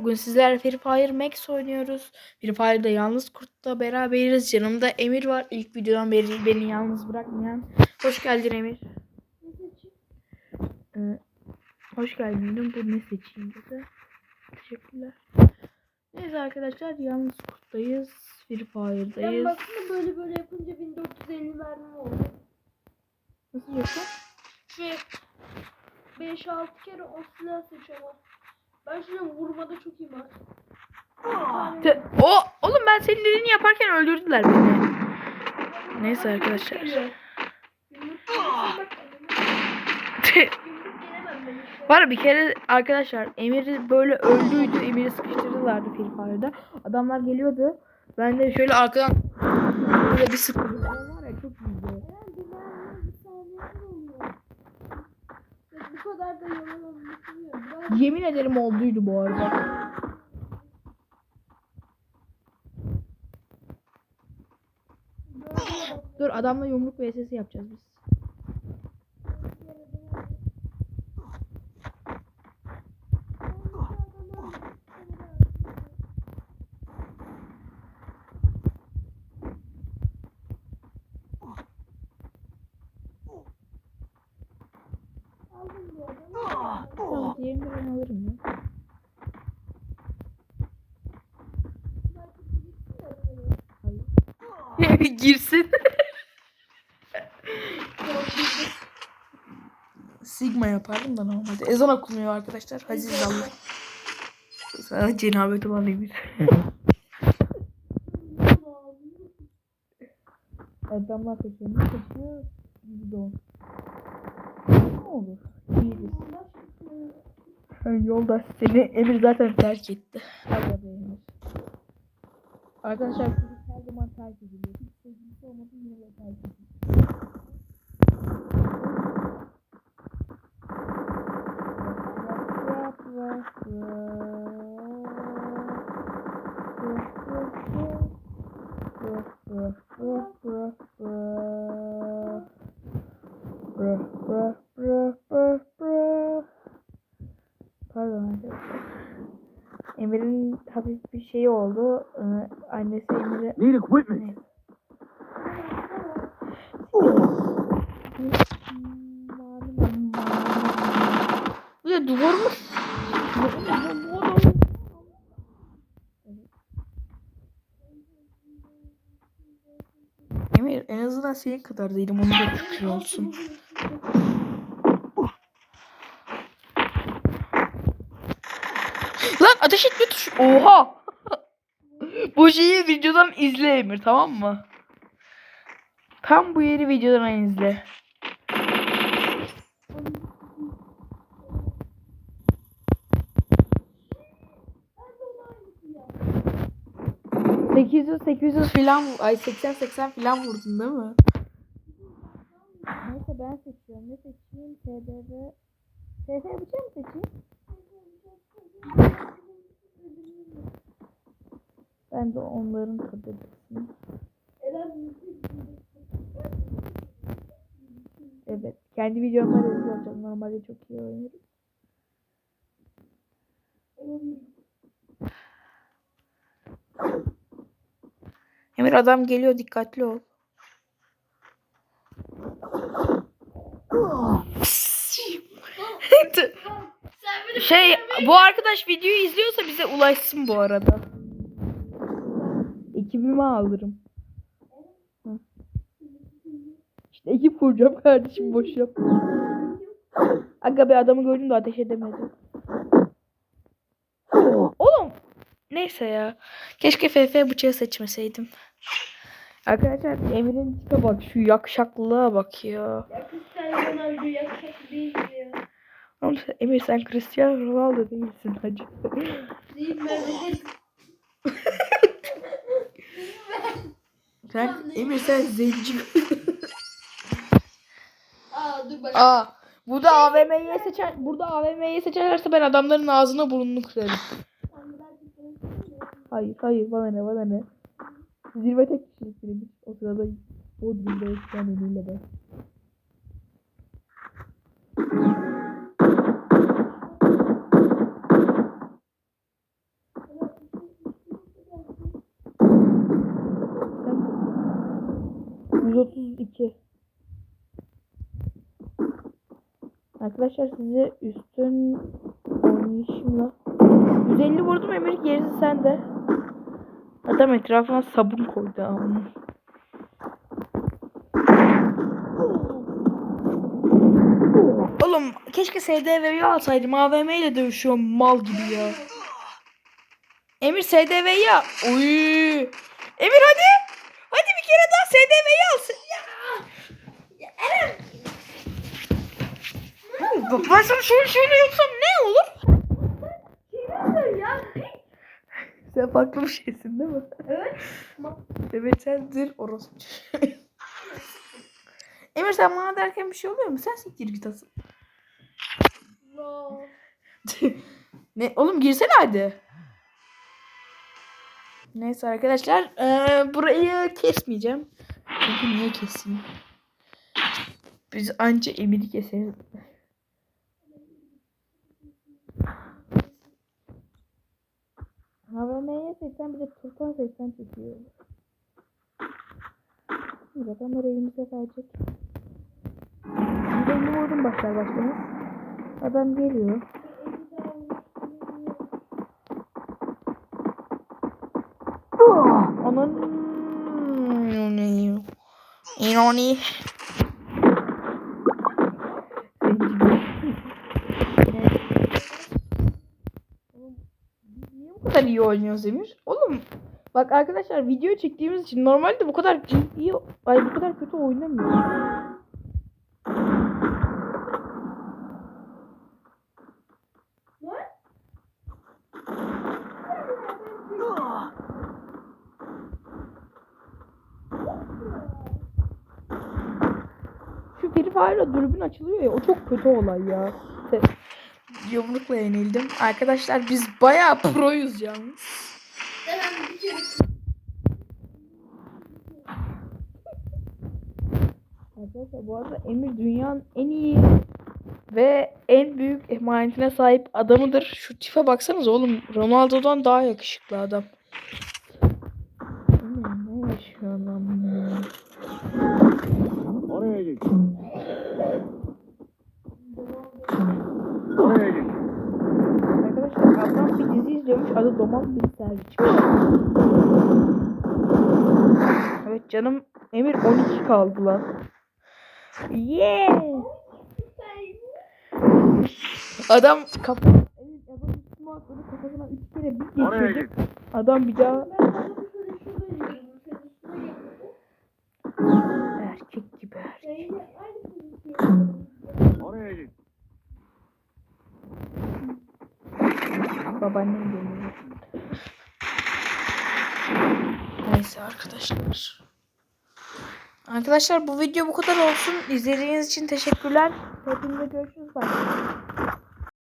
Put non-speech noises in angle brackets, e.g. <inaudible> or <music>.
Bugün sizlerle Free Fire Max oynuyoruz. Free Fire'da yalnız kurtla beraberiz. Yanımda Emir var. İlk videodan beri beni yalnız bırakmayan. Hoş geldin Emir. Ee, hoş geldin. dedim. Bu ne seçeyim dedi. Teşekkürler. Neyse arkadaşlar yalnız kurttayız. Free Ben Fire'dayız. baktım böyle böyle yapınca 1450 mermi oldu. Nasıl yapıyor? Şey 5-6 kere o silah seçiyorum. Ben şöyle vurmada çok iyiyim artık. Te- O oğlum ben senin dediğini yaparken öldürdüler beni. Neyse arkadaşlar. Var ya bir kere arkadaşlar Emir böyle öldüydü. Emir'i sıkıştırdılardı Free Fire'da. Adamlar geliyordu. Ben de şöyle arkadan böyle bir sıkıldım. Var ya çok iyiydi. Eren bir mermi bir saniyesi oluyor. Ya bu kadar da yalan anlatılmıyor. Biraz Yemin ederim olduydu bu arada. Dur adamla yumruk vs yapacağız biz. Aldım bu adamı. Tamam diğerini ben alırım ya. Hayır. <laughs> Girsin. Sigma yapardım da normalde. Ezan okunuyor arkadaşlar. Aziz Allah. Sana cenabet olan Emir. Adamlar seçiyor. Ne seçiyor? Yüzde on. Ne olur? İyidir. Sen yoldaş seni Emir zaten terk etti. Hadi be Emir. Arkadaşlar çocuk her zaman terk ediliyor. Hiç sevgilisi olmadı yine de terk ediliyor. Pardon arkadaşlar. Emir'in hafif bir şeyi oldu. Ee, Annesi Emir'e... Need equipment. Bu da duvar mı? Emir en azından senin kadar değilim. Onu da şükür olsun. Lan ateş etme tuş. Oha. <laughs> bu şeyi videodan izle Emir tamam mı? Tam bu yeri videodan izle. Sekiz yüz, sekiz yüz filan, ay 80 80 filan vurdun değil mi? Neyse ben seçiyorum. Ne seçeyim? TDV. TF bıçağı mı seçeyim? Ben de onların kaderisiyim. Eren Evet. Kendi videomda rezil olacağım. Normalde çok iyi oynarım. Emir adam geliyor dikkatli ol. Şey bu arkadaş videoyu izliyorsa bize ulaşsın bu arada. Ekibime alırım. Hı. İşte ekip kuracağım kardeşim boş yap. Aga be adamı gördüm de ateş edemedim. Oğlum neyse ya. Keşke FF bıçağı seçmeseydim. Arkadaşlar Emir'in tipe bak şu yakışaklılığa bak ya. Ya Cristiano Ronaldo yakışıklı değil ya. Oğlum sen- Emir sen Cristiano Ronaldo değilsin hacı. Değil? Sen Emir sen zenci. Aa dur bak. Aa, burada AVM'yi seçer, burada AVM'yi seçerlerse ben adamların ağzına burnunu kırarım. Hayır, hayır, bana ne, bana ne. Zirve tek kişilik birim. O sırada Bodrum'da yaşayan eliyle ben. 132. Arkadaşlar size üstün oynayışımla 150 vurdum Emir gerisi sende. Adam etrafına sabun koydu ama. Oğlum keşke SDV'yi alsaydım. AVM ile dövüşüyorum mal gibi ya. Emir SDV'yi ya. Oy. Emir hadi. Hadi bir kere daha SDV'yi alsın. Ya. Ya Eren. Sana şöyle şöyle yapsam ne olur? ya. Sen farklı bir şeysin değil mi? Evet. Evet sen zır orası. Emir sen bana derken bir şey oluyor mu? Sen siktir git asıl. No. <laughs> ne oğlum girsene hadi. Neyse arkadaşlar eee, burayı kesmeyeceğim. Çünkü niye keseyim? Biz anca Emir'i keseriz. AVM'ye 80 bir de Turkan 80 çekiyor. Bir adam oraya elimize verecek. Bir de vurdum başlar başlamaz. Adam geliyor. Onun İnoni. Niye bu kadar iyi oynuyoruz Emir? Oğlum bak arkadaşlar video çektiğimiz için normalde bu kadar iyi, ay bu kadar kötü oynamıyoruz. Şu Free Fire'la dürbün açılıyor ya o çok kötü olay ya. Yumrukla yenildim. Arkadaşlar biz bayağı proyuz yalnız. Arkadaşlar bu arada Emir dünyanın en iyi ve en büyük emanetine sahip adamıdır. Şu tipe baksanız oğlum Ronaldo'dan daha yakışıklı adam. Ne yaşıyor lan bu? Oraya git. Oraya git. İzliyormuş adı Domal sergi Evet canım Emir 12 kaldı lan. Yeah. Adam kafa kafasına 3 kere bir git. Adam bir daha erkek gibi erkek. Oraya git. Babaannem geliyor. Neyse arkadaşlar. Arkadaşlar bu video bu kadar olsun. İzlediğiniz için teşekkürler. Hepinize görüşürüz. Bye.